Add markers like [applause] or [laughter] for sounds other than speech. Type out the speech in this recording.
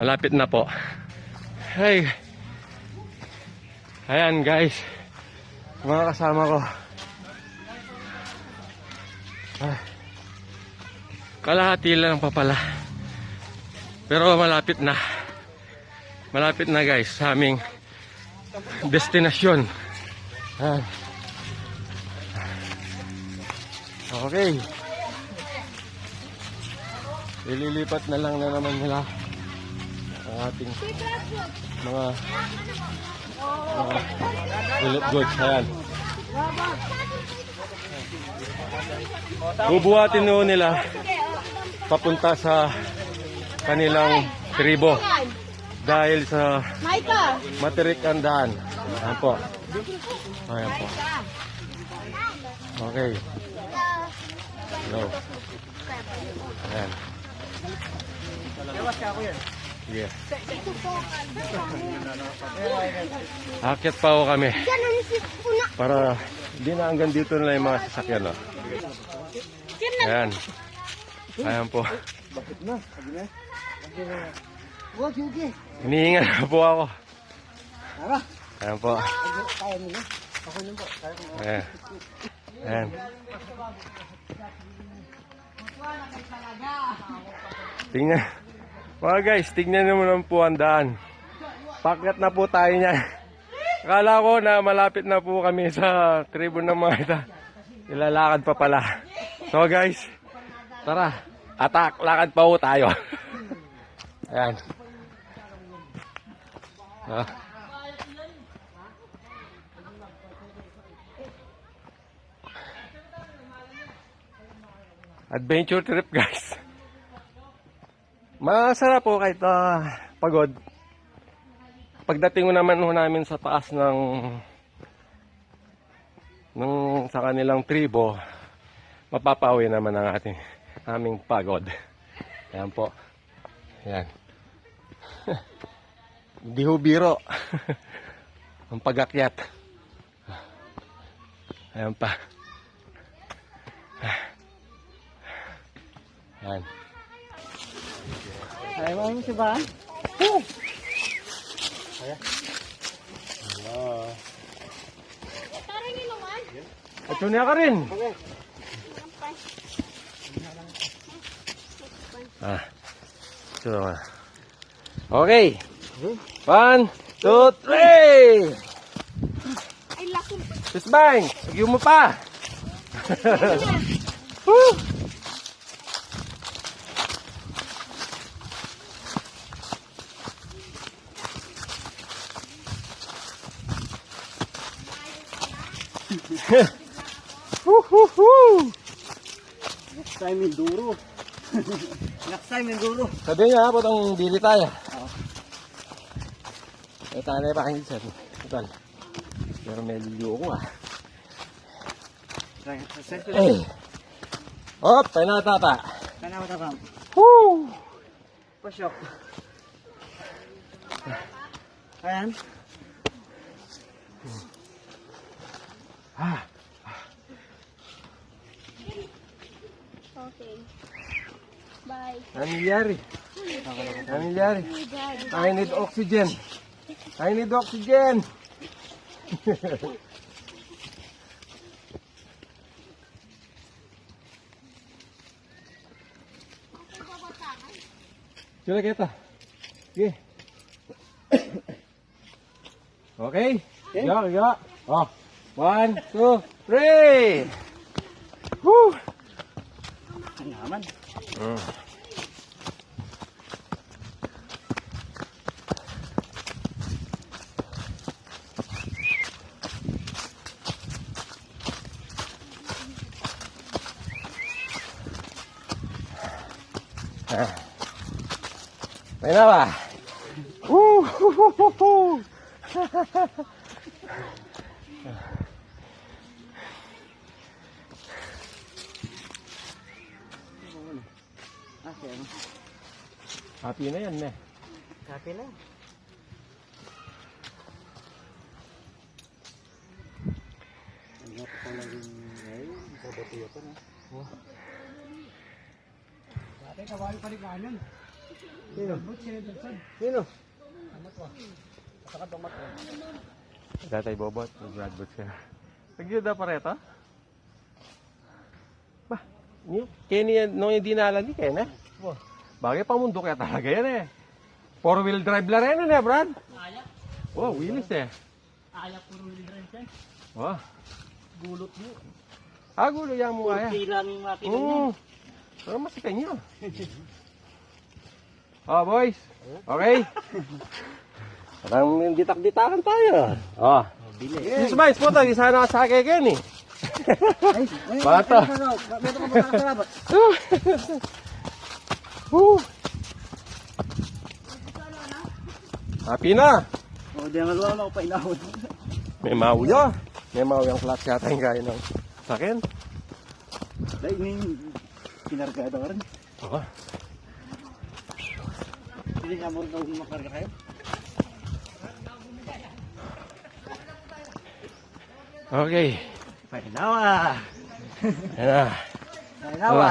Malapit na po. Hey. Ayan guys. Mga kasama ko. Ay. Kalahati lang pa pala. Pero malapit na. Malapit na guys sa aming destinasyon. Ayan. Okay. Ililipat na lang na naman nila ating mga bullet goods. Ayan. Bubuhatin noon nila papunta sa kanilang tribo dahil sa materik ang daan. Ayan po. Ayan po. Okay. Hello. Ayan. Sige. Akit pa ako kami. Para hindi na hanggang dito na lang yung mga sasakyan. No? Ayan. Ayan po. Hinihinga na po ako. Ayan po. Ayan. Ayan. Tingnan. Mga guys, tingnan naman po ang daan. Pakyat na po tayo niyan. Akala ko na malapit na po kami sa tribo ng mga ita. Ilalakad pa pala. So guys, tara. Atak, lakad pa po tayo. [laughs] Ayan. Ah. Adventure trip guys. Masarap po kahit ah, pagod. Pagdating mo naman ho namin sa taas ng ng sa kanilang tribo, mapapawi naman ang ating aming pagod. Ayan po. Ayan. [laughs] Hindi ho biro. [laughs] ang pagakyat. Ayan pa. Ayan. Kaya mo si ba? Parang ilungan. At niya ka rin. Ah. So, ah. Okay. One, two, three. Ay, laki. Sis Bang, sige mo pa. [laughs] Woo! Woo, woo, woo. Next time yung duro. Next time yung duro. Sabi niya, ang bili tayo. Eh, tayo na pa kayo sir. Ito. Pero may liliyo ko ah. Eh. Hop, tayo na tata. Kana mo tapam. Woo! Pasyok. Ayan. Ah, Okay. Bye. nangyari? I need oxygen. I need oxygen. Sila kita. Sige. Okay? Okay. Yeah. Oh. One, two, three. Woo! Naman? Mm. Ah. May na ba? Woo! [laughs] Ah, kaya mo. Happy na yan, ne. Kape lang. Ano pa pala yung ngayon? Kabatiyo pa na. Dati kawali pa rin kanan. Sino? Sino? Datay Bobot, Brad Boots ka. Nagyo da pareto? Ba, ni Kenny yan, nung hindi nala ni Ken eh. Bagay pa mundo kaya talaga yan eh. Four wheel drive la rin eh, Brad. Ayak. Wow, wheelies eh. Ayak puro libre yan. Wow. Gulot mo. Ah, gulo yan mo kaya. Kunti lang yung makina. Oo. Pero mas kanya. Oh, boys. Okay. Parang ditak-ditakan tayo. Oh. Bili. Sis Miles po to, isa na sa akin Ken eh. Bata. ano, Meron ka ba? Woo. Happy na. O, di ang aluwa ako pa inahon. May mauyo. May mauyo ang clutch yata yung gaya ng sa akin. Dahil ini kinargada ka rin. Oh. Hindi nga mo rin makarga kayo. Okay. Painawa! Ayan na. Painawa!